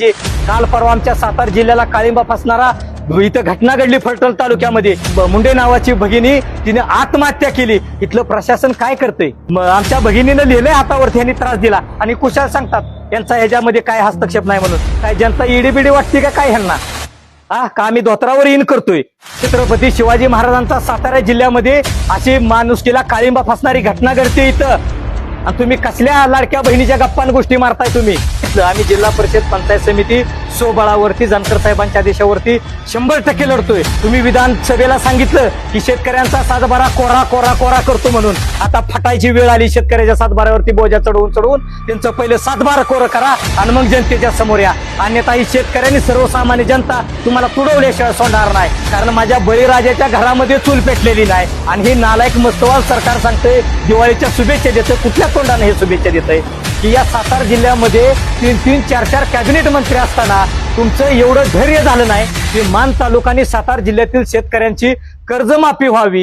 काल परवा आमच्या सातारा जिल्ह्याला काळिंबा फसणारा इथं घटना घडली फलटण तालुक्यामध्ये. मुंडे नावाची भगिनी तिने आत्महत्या केली. इथलं प्रशासन काय करतंय? आमच्या भगिनीनं लिहिलंय हातावरती यांनी त्रास दिला. आणि कुशाल सांगतात यांचा ह्याच्यामध्ये काय हस्तक्षेप नाही म्हणून. काय जनता इडीबिडी वाटते का काय ह्यांना? हा का आम्ही धोत्रावर इन करतोय. छत्रपती शिवाजी महाराजांचा सातारा जिल्ह्यामध्ये अशी माणुसकीला काळिंबा फसणारी घटना घडते इथं. आणि तुम्ही कसल्या लाडक्या बहिणीच्या गप्पान गोष्टी मारताय तुम्ही? आम्ही जिल्हा परिषद पंचायत समिती सोबळावरती जानकर साहेबांच्या आदेशावरती शंभर टक्के लढतोय. तुम्ही विधानसभेला सांगितलं की शेतकऱ्यांचा सातबारा कोरा कोरा कोरा करतो म्हणून. आता फटायची वेळ आली शेतकऱ्याच्या सातबारावरती बोजा चढवून चढवून त्यांचं पहिलं सातबारा कोरं करा आणि मग जनतेच्या समोर या. अन्यथा ही शेतकऱ्यांनी सर्वसामान्य जनता तुम्हाला तुडवल्याशिवाय सोडणार नाही. कारण माझ्या बळीराजाच्या घरामध्ये चूल पेटलेली नाही. आणि हे नालायक मस्तवाल सरकार सांगतंय दिवाळीच्या शुभेच्छा देतंय कुठल्या तोंडाने हे शुभेच्छा देतंय? की या सातारा जिल्ह्यामध्ये तीन तीन चार चार कॅबिनेट मंत्री असताना तुमचं एवढं धैर्य झालं नाही की मान तालुका आणि सातारा जिल्ह्यातील शेतकऱ्यांची कर्जमाफी व्हावी.